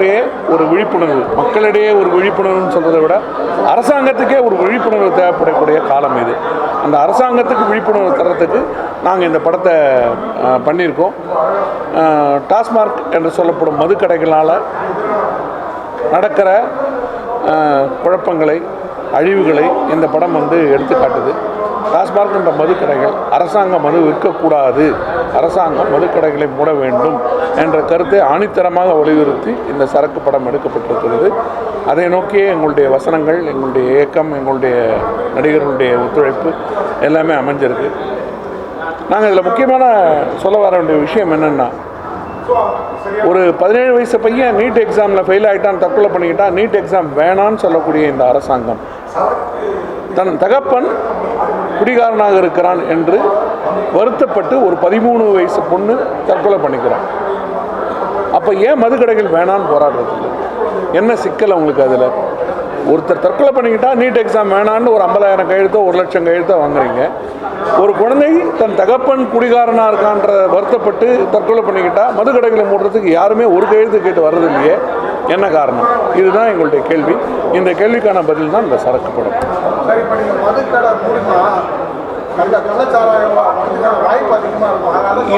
மக்களிடையே ஒரு விழிப்புணர்வு மக்களிடையே ஒரு விழிப்புணர்வுன்னு சொல்கிறத விட அரசாங்கத்துக்கே ஒரு விழிப்புணர்வு தேவைப்படக்கூடிய காலம் இது. அந்த அரசாங்கத்துக்கு விழிப்புணர்வு தரத்துக்கு நாங்கள் இந்த படத்தை பண்ணியிருக்கோம். டாஸ்மார்க் என்று சொல்லப்படும் மதுக்கடைகளால் நடக்கிற குழப்பங்களை அழிவுகளை இந்த படம் வந்து எடுத்து காட்டுது டாஸ்மாக் என்ற மதுக்கடைகள் அரசாங்கம் மது விற்கக்கூடாது. அரசாங்கம் மதுக்கடைகளை மூட வேண்டும் என்ற கருத்தை ஆணித்தரமாக வலியுறுத்தி இந்த சரக்கு படம் எடுக்கப்பட்டிருக்கிறது. அதை நோக்கியே எங்களுடைய வசனங்கள் எங்களுடைய இயக்கம் எங்களுடைய நடிகர்களுடைய ஒத்துழைப்பு எல்லாமே அமைஞ்சிருக்கு. நாங்கள் இதில் முக்கியமான சொல்ல வர வேண்டிய விஷயம் என்னென்னா ஒரு பதினேழு வயசு பையன் நீட் எக்ஸாமில் ஃபெயில் ஆகிட்டான் தற்கொலை பண்ணிக்கிட்டான் நீட் எக்ஸாம் வேணான்னு சொல்லக்கூடிய இந்த அரசாங்கம். தன் தகப்பன் குடிகாரனாக இருக்கிறான் என்று வருத்தப்பட்டு ஒரு பதிமூணு வயசு பொண்ணு தற்கொலை பண்ணிக்கிறான். அப்போ ஏன் மதுக்கடைகள் வேணான்னு போராடுறது? என்ன சிக்கல் அவங்களுக்கு அதில்? ஒருத்தர் தற்கொலை பண்ணிக்கிட்டா நீட் எக்ஸாம் வேணான்னு ஒரு ஐம்பதாயிரம் கையெழுத்தோ ஒரு லட்சம் கையெழுத்தோ வாங்குறீங்க. ஒரு குழந்தை தன் தகப்பன் குடிகாரனாக இருக்கான்ற வருத்தப்பட்டு தற்கொலை பண்ணிக்கிட்டா மதுக்கடைகளை மூடுறதுக்கு யாருமே ஒரு கையெழுத்து கேட்டு வர்றது இல்லையே. என்ன காரணம்? இதுதான் எங்களுடைய கேள்வி. இந்த கேள்விக்கான பதில் தான் இந்த சரக்கு படம்.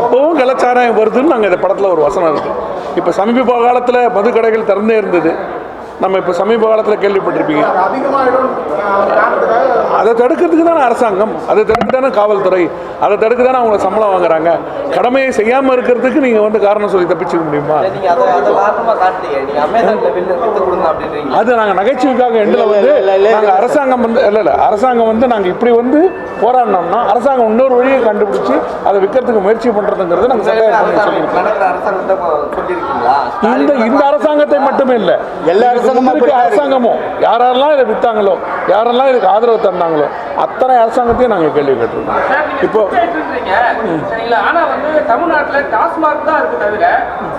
இப்போவும் கலாச்சாரம் வருதுன்னு நாங்கள் இந்த படத்தில் ஒரு வசனம் இருக்குது இப்போ சமீப காலத்தில் மதுக்கடைகள் திறந்தே இருந்தது. நம்ம இப்போ சமீப காலத்தில் கேள்விப்பட்டிருப்பீங்க. அது தடுக்கிறதுக்கு தானே அரசாங்கம்? அதை தடுக்க தானே காவல்துறை? அதை தடுக்க தானே அவங்க சம்பளம் வாங்குறாங்க? கடமையை செய்யாமல் இருக்கிறதுக்கு நீங்கள் வந்து காரணம் சொல்லி தப்பிச்சுக்க முடியுமா? அது நாங்கள் நகைச்சுவைக்காக எண்டில் வந்து நாங்கள் அரசாங்கம் வந்து இல்லை இல்லை. அரசாங்கம் வந்து நாங்கள் இப்படி வந்து போராடினோம்னா அரசாங்கம் இன்னொரு வழியை கண்டுபிடிச்சி அதை விற்கிறதுக்கு முயற்சி பண்ணுறதுங்கிறது நாங்கள் இந்த இந்த அரசாங்கத்தை மட்டுமே இல்லை. எல்லா அரசாங்கமும் அரசாங்கமும் யாரெல்லாம் இதை வித்தாங்களோ யாரெல்லாம் இதுக்கு ஆதரவு தந்தாங்களோ அத்தனை அரசாங்கத்தையும் நாங்கள் கேள்வி கேட்டிருக்கோம். இப்போ சரிங்களா? ஆனா வந்து தமிழ்நாட்டுல டாஸ்மாக் தான் இருக்கு தவிர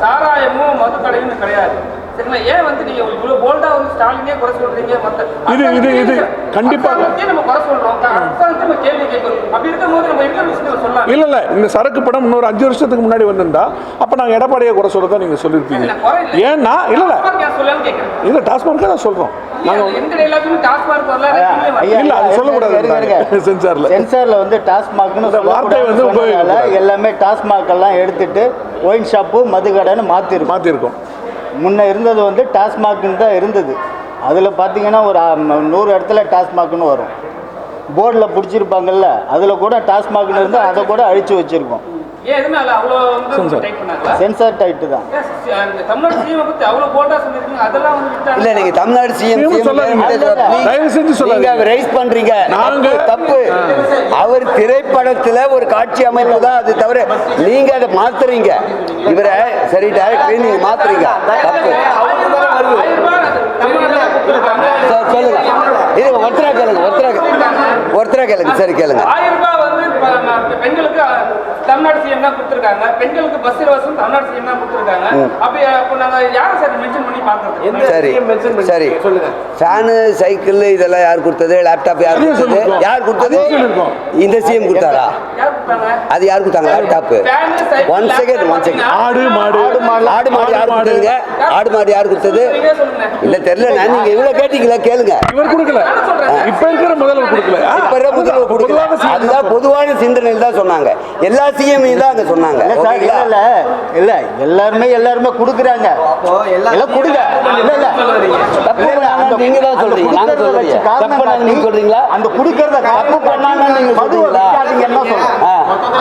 சாராயமும் மது கடையும் கிடையாது. சரிங்களா ஏன் வந்து நீங்க இவ்வளவு போல்டா வந்து ஸ்டாலினே குறை சொல்றீங்க? மத்த இது- இது- இது கண்டிப்பாக. இல்லை இல்லை இந்த சரக்கு படம் இன்னொரு அஞ்சு வருஷத்துக்கு முன்னாடி வந்திருந்தா அப்போ நாங்கள் எடப்பாடியை குறை சொல்கிறதா நீங்கள் சொல்லியிருப்பீங்க. ஏன்னா இல்லை இல்லை. டாஸ்மாக் இல்லை டாஸ்மார்க்காக தான் சொல்கிறோம் டாஸ்மாக் சென்சாரில் சென்சார்ல வந்து உபயோகிக்கக்கூடாது. எல்லாமே டாஸ்மாக் எல்லாம் எடுத்துட்டு ஒயின் ஷாப்பு மதுக்கடைன்னு மாத்திருக்கோம். மாற்றிருக்கோம் முன்னே இருந்தது வந்து டாஸ்மாக்னு தான் இருந்தது. அதில் பார்த்தீங்கன்னா ஒரு நூறு இடத்துல டாஸ்மாக்னு வரும். போர்டில் பிடிச்சிருப்பாங்கல்ல அதில் கூட டாஸ்மாக்னு இருந்து அதை கூட அழித்து வச்சிருக்கோம். எதனால அவ்வளோ வந்து டைப் பண்ணாங்களா? சென்சார் டைட்டு தான். தமிழ்நாடு சிஎம் சொல்லிருக்கீங்க அதெல்லாம் வந்து. இல்ல நீங்க தமிழ்நாடு சிஎம். தயவு செஞ்சு சொல்லாதீங்க. நீங்க ரைஸ் பண்றீங்க. நாங்க- தப்பு. அவர் திரைப்படத்துல ஒரு காட்சி அமைப்பு தான் அது தவிர நீங்க அதை மாத்துறீங்க. இவரை சரி டைரக்ட் நீங்க மாத்துறீங்க. தப்பு. சார், சொல்லுங்க. இது ஒருத்தரா கேளுங்க ஒருத்தரா ஒருத்தரா கேளுங்க. சரி கேளுங்க. இப்ப பெண்களுக்கு தமிழ்நாடு சிஎம் தான் கொடுத்துருக்காங்க. பெண்களுக்கு பஸ் இலவசம் தமிழ்நாடு சிஎம் தான் கொடுத்துருக்காங்க. அப்போ நாங்க யாரை சார் மென்ஷன் பண்ணி பாக்குறது சரி. சரி. ஃபேனு சைக்கிள் இதெல்லாம் யார் கொடுத்தது? லேப்டாப் யார் கொடுத்தது. யார் கொடுத்தது. இந்த சிஎம் கொடுத்தாரா? அது யார் கொடுத்தாங்க? Laptop one second one second ஆடு மாடு. ஆடு மாடு யார் கொடுத்ததுங்க? ஆடு மாடு யார் கொடுத்தது? நீங்களே சொல்லுங்க. இல்ல தெரியல. நான் நீங்க இவ்வளவு கேட்டீங்களா? கேளுங்க. இவர் கொடுக்கல. இப்ப இருக்கிற முதல்வர் கொடுக்கல. முதல்வர் கொடுக்கல. அதுதான் பொதுவான சிந்தனையில் தான் சொன்னாங்க. எல்லா சிஎம் தான் அங்க சொன்னாங்க. இல்ல சார் ஓகேங்களா? இல்ல இல்ல. எல்லாருமே எல்லாருமே கொடுக்குறாங்க. அப்போ எல்லா எல்லாம் கொடுங்க. இல்ல இல்ல. தப்பு பண்ணாங்கன்னு நீங்க தான் சொல்றீங்க. நாங்க சொல்றீங்க. தப்பு பண்ணாங்க நீங்க சொல்றீங்களா? அந்த குடுக்கறத தப்பு பண்ணாங்கன்னு நீங்க சொல்றீங்களா என்ன சொல்றேன் ஆ,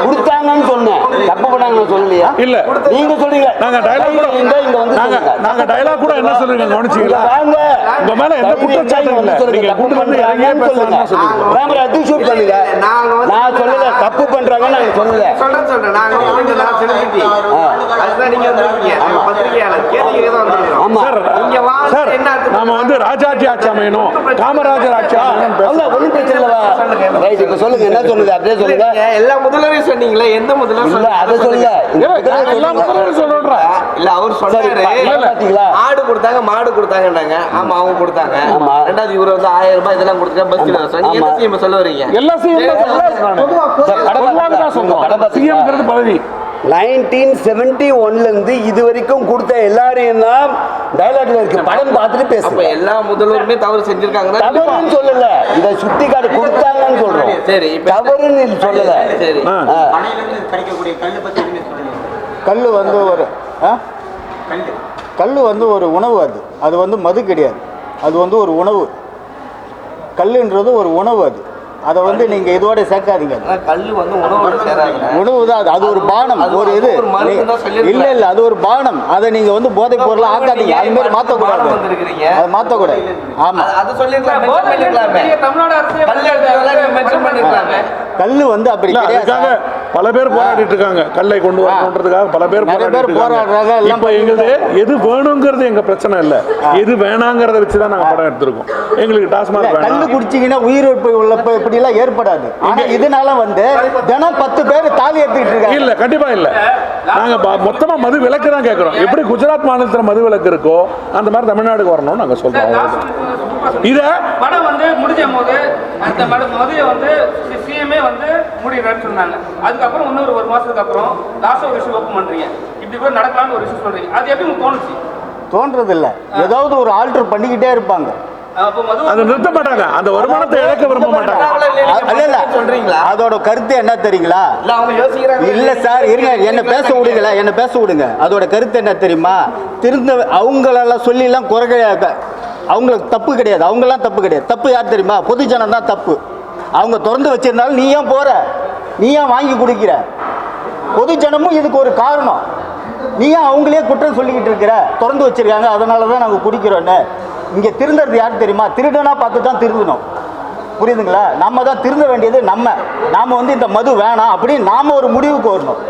கொடுத்தாங்கன்னு சொன்னேன். தப்பு பண்ணாங்கன்னு சொல்லலையா? இல்ல. நீங்க சொல்றீங்க. நாங்க டயலாக் கூட இந்த இங்க வந்து நாங்க. நாங்க டயலாக் கூட என்ன சொல்றீங்க? கவனிச்சீங்களா? வாங்க. உங்க மேல எந்த குற்றச்சாட்டும் இல்ல. நீங்க கூட்டு வந்து இறங்கியே பேசலாம்னு சொல்லுங்க. கேமரா தூக்கி ஷூட் பண்ணுங்க நான் சொல்லல. தப்பு பண்றாங்க நாங்க சொல்லல. சொல்றேன் சொல்றேன். நாங்க வந்து நான் செலிபிரிட்டி அதுதான் நீங்க வந்திருக்கீங்க. நாங்க பத்திரிகையாளர். கேள்விக்கு தான் வந்திருக்கோம் ஆமா. இங்க வாங்க சார் நாம வந்து ராஜாஜி ஆட்சி அமையணும். காமராஜர் ஆட்சி அல்ல ஒன்றும் பிரச்சனை இல்லைவா ரைட் இப்போ சொல்லுங்க. என்ன சொல்லுங்க அப்படியே சொல்லுங்க. எல்லா முதல்வரையும் சொன்னீங்களே எந்த முதல்வர் சொன்னீங்க? அதை சொல்லுங்க. சொல்றேன் இல்ல அவர் பாத்தீங்களா? ஆடு கொடுத்தாங்க மாடு கொடுத்தாங்கன்னாங்க ஆமா அவங்க கொடுத்தாங்க. ஆமா. ரெண்டாவது இவர் வந்து ஆயிரம் ரூபாய் இதெல்லாம் கொடுத்தாங்க பஸ் நீங்க ஆமா. சிஎம் சொல்ல வரீங்க? எல்லா சிஎம் பதவி. நைன்டீன் செவன்டி ஒன்லேருந்து இது வரைக்கும் கொடுத்த எல்லாரையும் தான் டைலாக்ல இருக்கு. படம் பார்த்துட்டு அப்ப பேசுங்க எல்லா முதல்வருமே தவறு செஞ்சிருக்காங்கன்னா தவறுன்னு சொல்லல. இதை சுட்டி காட்டு கொடுத்தாங்கன்னு சொல்றோம். சரி, இப்ப- தவறுன்னு சொல்லல. சரி ஆ. ஆ. கல் வந்து ஒரு ஆ? கல் வந்து ஒரு உணவு அது. அது வந்து மது கிடையாது. அது வந்து ஒரு உணவு. கல்லுன்றது ஒரு உணவு அது. அதை வந்து நீங்கள் இதோட சேர்க்காதீங்க உணவு தான் அது. அது ஒரு பானம். அது ஒரு இது. இல்லை இல்லை அது ஒரு பானம். அதை நீங்கள் வந்து போதைப் பொருளை ஆக்காதீங்க. அது மாதிரி மாற்றக்கூடாது பானம் வந்திருக்கிறீங்க. அதை மாற்றக்கூடாது ஆமாம் அது- அது சொல்லிருக்கலாம் போதை நீங்க தமிழ்நாடு அரசே கல் கல் வந்து அப்படி அதுக்காக. பல பேர் போராடிட்டு இருக்காங்க. கல்லை கொண்டு வரணுன்றதுக்காக பல பேர் போராடிட்டு போராடுறாங்க, இருக்காங்க இப்போ எங்களுது எது வேணுங்கிறது எங்க பிரச்சனை இல்ல. எது வேணாங்கிறத வச்சு தான் நாங்க படம் எடுத்திருக்கோம். எங்களுக்கு டாஸ்மாக் கல்லு வேணாம். குடிச்சீங்கன்னா உயிரிழப்பு உள்ள இப்ப இப்படி எல்லாம் ஏற்படாது. ஆனா இதனால வந்து தினம் பத்து பேர் தாலி எடுத்துக்கிட்டு இருக்காங்க. இல்ல கண்டிப்பா இல்ல. நாங்க ப- மொத்தமா மது விலக்கு தான் கேட்கறோம் எப்படி குஜராத் மாநிலத்துல மது விலக்கு இருக்கோ அந்த மாதிரி தமிழ்நாடுக்கு வரணும்னு நாங்க சொல்றோம் அவ்வளவுதான். இத படம் வந்து முடிஞ்ச போது அந்த மதுவை வந்து சிஎம்ஏ வந்து முடிடுறேன்னு சொன்னாங்க. அதுக்கப்புறம் இன்னொரு ஒரு மாசத்துக்கு அப்புறம் லாஸ்ட் ஒரு இஷ்யூ ஓப்பன் பண்றீங்க. இப்படி கூட நடக்கலாம்னு ஒரு இஷ்யூ சொல்றீங்க. அது எப்படி உங்களுக்கு தோணுச்சு. தோன்றது இல்ல ஏதாவது ஒரு ஆல்டர் பண்ணிக்கிட்டே இருப்பாங்க. அப்போ மது அதை நிறுத்த மாட்டாங்க. அந்த வருமானத்தை இழக்க விரும்ப மாட்டாங்க. சொல்றீங்களா? அதோட கருத்து என்ன தெரியுங்களா? இல்ல அவங்க யோசிக்கிறாங்க இல்ல சார் இருங்க. என்ன பேச விடுங்கள? என்ன பேச விடுங்க. அதோட கருத்து என்ன தெரியுமா? திருந்த அவங்களெல்லாம் சொல்லிலாம் குறை கிடையாது. அவங்களுக்கு தப்பு கிடையாது. அவங்கெல்லாம் தப்பு கிடையாது. தப்பு யார் தெரியுமா? பொதுஜனம் தான் தப்பு. அவங்க திறந்து வச்சிருந்தாலும் நீ ஏன் போற? நீ ஏன் வாங்கி குடிக்கிற? பொதுஜனமும் இதுக்கு ஒரு காரணம். நீ ஏன் அவங்களே குற்றம் சொல்லிக்கிட்டு இருக்கிற? திறந்து வச்சிருக்காங்க அதனால தான் நாங்கள் குடிக்கிறோன்னு. இங்கே திருந்துறது யார் தெரியுமா? திருடனா பார்த்து தான் திருந்தணும் புரியுதுங்களா? நம்ம தான் திருந்த வேண்டியது நம்ம. நாம வந்து இந்த மது வேணாம் அப்படின்னு நாம ஒரு முடிவுக்கு வரணும்.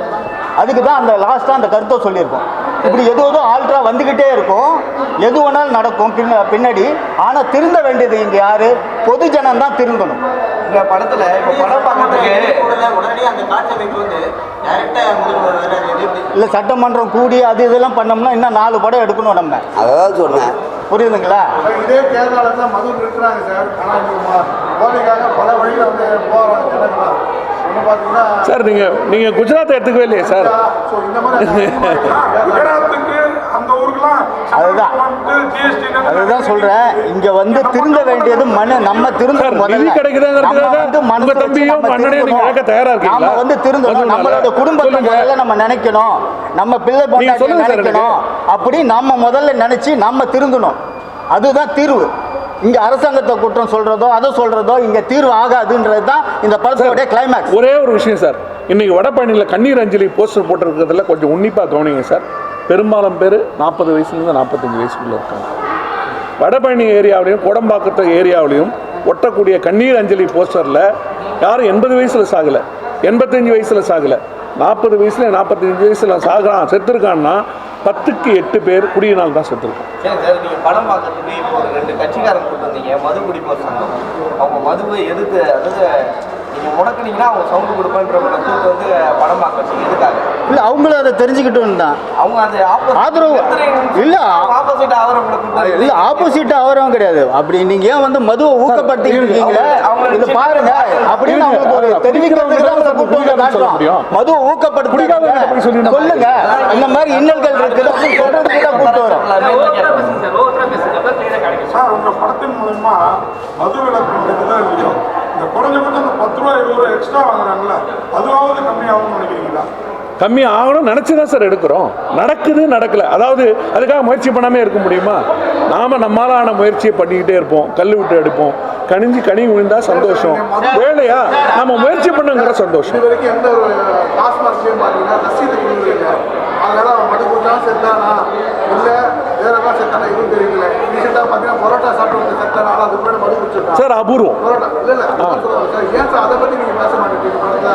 அதுக்கு தான் அந்த லாஸ்ட்டாக அந்த கருத்தை சொல்லியிருக்கோம். இப்படி எது எதோ ஆல்ட்ரா வந்துக்கிட்டே இருக்கும். எது வேணாலும் நடக்கும். பின்ன பின்னாடி. ஆனால் திருந்த வேண்டியது இங்கே யாரு? பொதுஜனம் தான் திருந்தணும். இந்த படத்துல இப்ப படம் பார்க்கறதுக்கு இல்லை சட்டமன்றம் கூடி அது இதெல்லாம் பண்ணோம்னா இன்னும் நாலு படம் எடுக்கணும் நம்ம. அதான் சொன்னேன். புரியுதுங்களா? இதே கேரளாவில் தான் மது நிறுத்துறாங்க சார் ஆனால் இந்த போதைக்காக பல வழியில் வந்து போகிறாங்க ஜனங்களாம் ஒன்று பார்த்தீங்கன்னா சார் நீங்க நீங்க குஜராத்தை எடுத்துக்கவே இல்லையே சார். ஸோ இந்த மாதிரி அந்த அதுதான். சொல்றேன். இங்க வந்து திருந்த வேண்டியது மனு. நம்ம திருந்த முதல்ல. வந்து வச்சு தம்பியும்? நாம வந்து திருந்தணும். நம்மளோட குடும்பத்தை. முதல்ல நம்ம நினைக்கணும். நம்ம பிள்ளை பொண்டாட்டி நினைக்கணும். அப்படி நம்ம முதல்ல நினைச்சு நம்ம திருந்தணும். அதுதான் தீர்வு. இங்க அரசாங்கத்தை குற்றம் சொல்றதோ அதை சொல்றதோ இங்க தீர்வு ஆகாதுன்றது தான் இந்த படத்தோட கிளைமேக்ஸ் ஒரே ஒரு விஷயம் சார். இன்னைக்கு வடபழனியில் கண்ணீர் அஞ்சலி போஸ்டர் போட்டிருக்கிறதுல கொஞ்சம் உன்னிப்பாக கவனிங்க சார். பெரும்பாலும் பேர் நாற்பது வயசுலேருந்து நாற்பத்தஞ்சு வயசுக்குள்ளே இருக்காங்க. வடபழனி ஏரியாவிலையும் கோடம்பாக்கத்து ஏரியாவிலையும் ஒட்டக்கூடிய கண்ணீர் அஞ்சலி போஸ்டரில் யாரும் எண்பது வயசில் சாகலை. எண்பத்தஞ்சு வயசில் சாகலை. நாற்பது வயசுல நாற்பத்தஞ்சு வயசில் சாகிறான் செத்துருக்கான்னா பத்துக்கு எட்டு பேர் குடியினால் தான் செத்துருக்கான் படம் பார்க்கறதுக்கு இப்போ ரெண்டு கட்சிக்காரங்க கூட்டு வந்தீங்க மது குடிப்போர் சங்கம். அவங்க மதுவை எதிர்த்து அதாவது நீங்க முடக்குனீங்கன்னா அவங்க சவுண்டு கொடுப்பேன்றவங்களை கூட்டு வந்து படம் பார்க்கறதுக்கு எதுக்காக இல்ல அவங்களும் அதை தெரிஞ்சுக்கிட்டோம் தான் அவங்க அது ஆதரவு. இல்ல. ஆப்போசிட் கூட்டு இல்ல ஆப்போசிட் அவரும் கிடையாது அப்படி நீங்க ஏன் வந்து மதுவை அவங்க- இது பாருங்க அப்படின்னு அவங்களுக்கு ஒரு தெரிவிக்கிறதுக்கு தான் உங்களை. மதுவை சொல்லி சொல்லுங்க இந்த மாதிரி இன்னல்கள் இருக்குது அப்படின்னு சொல்றதுக்கு தான் கூப்பிட்டு வரோம் சார் ஒவ்வொருத்தரா பேசுங்க அப்பதான் clear ஆ கிடைக்கும் சார் உங்க படத்தின் மூலமா மது விலக்கு மட்டும்தான் இல்லையோ இந்த குறைஞ்சபட்சம் இந்த பத்து ரூபா இருபது ரூபா எக்ஸ்ட்ரா வாங்குறாங்கல்ல அதுவாவது கம்மியாகும்னு நினைக்கிறீங்களா? கம்மி ஆகணும் நினச்சி தான் சார் எடுக்கிறோம். நடக்குது நடக்கல. அதாவது அதுக்காக முயற்சி பண்ணாமல் இருக்க முடியுமா? நாம நம்மளான முயற்சியை பண்ணிக்கிட்டே இருப்போம். கல் விட்டு எடுப்போம். கனிஞ்சு கனி விழுந்தா சந்தோஷம். வேலையா? நம்ம முயற்சி பண்ணுங்கிற சந்தோஷம். பார்த்தீங்கன்னா சார் அபூர்வம்.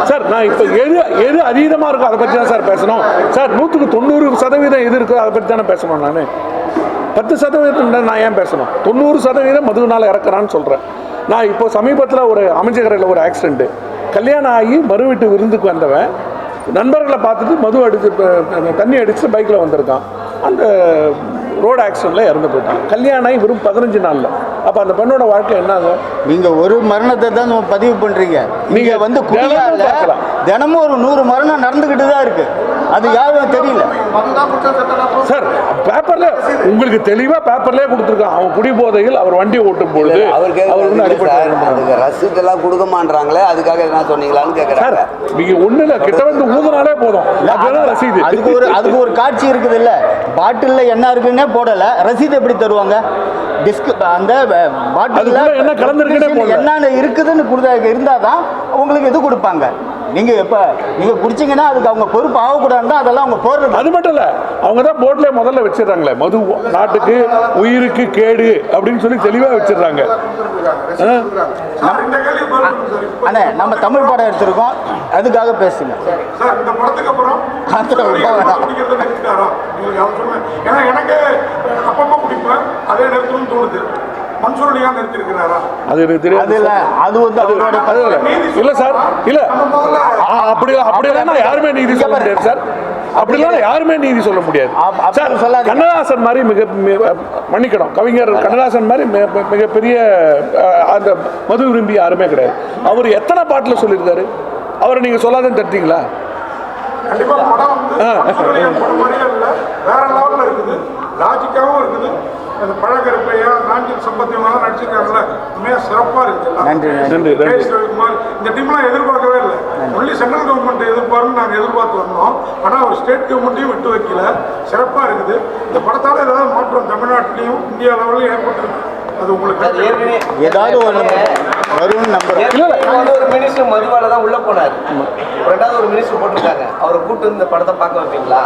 சார் நான் இப்போ எது எது அதீதமாக இருக்கோ அதை பற்றி தான் சார் பேசணும். சார் நூற்றுக்கு தொண்ணூறு சதவீதம் எது இருக்கோ அதை பற்றி தானே பேசணும் நான். பத்து சதவீதம் நான் ஏன் பேசணும்? தொண்ணூறு சதவீதம் மதுவினால் இறக்குறான்னு சொல்கிறேன் நான் இப்போ சமீபத்தில் ஒரு அமைச்சகரையில் ஒரு ஆக்சிடென்ட்டு கல்யாணம் ஆகி மறு வீட்டு விருந்துக்கு வந்தவன் நண்பர்களை பார்த்துட்டு மது அடிச்சு ப- தண்ணி அடித்து பைக்கில் வந்திருக்கான். அந்த ரோடு ஆக்சிடெண்ட்டில் இறந்து போயிட்டான். கல்யாணம் ஆகி வெறும் பதினஞ்சு நாளில். அப்போ அந்த பெண்ணோட வாழ்க்கை என்ன ஆகும் நீங்க ஒரு மரணத்தை தான் பதிவு பண்றீங்க. நீங்க நீங்க வந்து தினமும் குடியால. தினமும் ஒரு நூறு மரணம் நடந்துகிட்டு தான் இருக்கு. அது யாரும் தெரியல. சார் பேப்பர்ல உங்களுக்கு தெளிவா பேப்பர்லயே கொடுத்துருக்கான் அவன் குடி போதையில் அவர் வண்டி ஓட்டும் பொழுது அவருக்கு அவர் வந்து சார் அடிப்பட்டு அதுக்கு ரசீது எல்லாம் கொடுக்க மாட்டாங்களே அதுக்காக என்ன சொன்னீங்களான்னு சார் கேட்குறாங்க நீங்க ஒண்ணு இல்ல கிட்ட வந்து ஊதுனாலே போதும். ரசீது. அதுக்கு ஒரு அதுக்கு ஒரு காட்சி இருக்குது இல்ல பாட்டில்ல என்ன இருக்குன்னே போடல. ரசீது எப்படி தருவாங்க? டிஸ்க் அந்த அதுக்குள்ள என்ன கலந்திருக்குன்னே. என்னென்ன இருக்குதுன்னு இருந்தாதான் உங்களுக்கு இது கொடுப்பாங்க. நீங்க எப்ப நீங்க குடிச்சீங்கன்னா அதுக்கு அவங்க பொறுப்பு ஆகக்கூடாதுன்னா அதெல்லாம் அவங்க போடுறது அது மட்டும் இல்ல அவங்க தான் போர்ட்ல முதல்ல வச்சிடுறாங்களே மது நாட்டுக்கு உயிருக்கு கேடு அப்படின்னு சொல்லி தெளிவா வச்சிடுறாங்க. அண்ணே நம்ம தமிழ் படம் எடுத்திருக்கோம் அதுக்காக பேசுங்க. எனக்கு அப்பப்போ குடிப்பேன் அதே நிறுத்தணும்னு தோணுது. அது எனக்கு அது தெரியாது இல்ல அது வந்து அவரோட அது இல்ல. இல்ல சார். இல்ல. ஆ, அப்படி அப்படிலாம் நான் யாருமே நீதி சொல்ல முடியாது சார். அப்படிலாம் யாருமே நீதி சொல்ல முடியாது. சார். கண்ணதாசன் மாதிரி மிக மன்னிக்கணும். கவிஞர் கண்ணதாசன் மாதிரி மிகப்பெரிய அந்த மது விரும்பி யாருமே கிடையாது. அவர் எத்தனை பாட்டில் சொல்லியிருக்காரு? அவரை நீங்க சொல்லாதுன்னு தட்டீங்களா? கண்டிப்பா படம் வந்து மன்சூர் அலியான் படம் மாதிரியே இல்லை. வேற லெவல்ல இருக்குது. அந்த பழக்கருப்பையா நாஞ்சில் சம்பத்தியமாக நடிச்சிருக்காங்கல்ல. உண்மையா சிறப்பா இருக்கு எல்லாம். நன்றி நன்றி. ரவிக்குமார் இந்த டீம்லாம் எதிர்பார்க்கவே இல்லை. ஒன்லி சென்ட்ரல் கவர்மெண்ட் எதிர்பார்ன்னு நாங்கள் எதிர்பார்த்து வந்தோம். ஆனால் ஒரு ஸ்டேட் கவர்மெண்ட்டையும் விட்டு வைக்கல. சிறப்பாக இருக்குது. இந்த படத்தால் ஏதாவது மாற்றம் தமிழ்நாட்டிலையும் இந்தியா லெவலையும் ஏற்பட்டிருக்கு. அது உங்களுக்கு அது ஏதாவது ஒரு வரும்னு நம்புறோம் ஒரு மினிஸ்டர் மதுவால தான் உள்ள போனார். ரெண்டாவது ஒரு மினிஸ்டர் போட்டிருக்காங்க. அவரை கூட்டு இந்த படத்தை பார்க்க வைப்பீங்களா?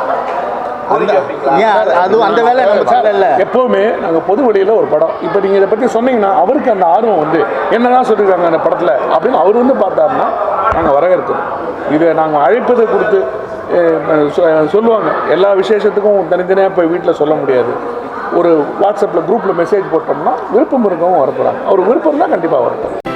அது- அந்த வேலை செய்யல எப்பவுமே நாங்கள் பொது வழியில் ஒரு படம். இப்போ நீங்கள் இதை பற்றி சொன்னீங்கன்னா அவருக்கு அந்த ஆர்வம் வந்து என்னதான் சொல்லியிருக்காங்க அந்த படத்தில்? அப்படின்னு அவர் வந்து பார்த்தாருன்னா நாங்கள் வரவேற்கிறோம். இதை நாங்கள் அழைப்பதை கொடுத்து சொல்லுவாங்க. எல்லா விசேஷத்துக்கும் தனித்தனியாக போய் வீட்டில் சொல்ல முடியாது. ஒரு வாட்ஸ்அப்பில் குரூப்பில் மெசேஜ் போட்டோம்னா விருப்பம் இருக்கவும் வரப்போகிறாங்க அவர் விருப்பம் தான் கண்டிப்பாக வரப்போம்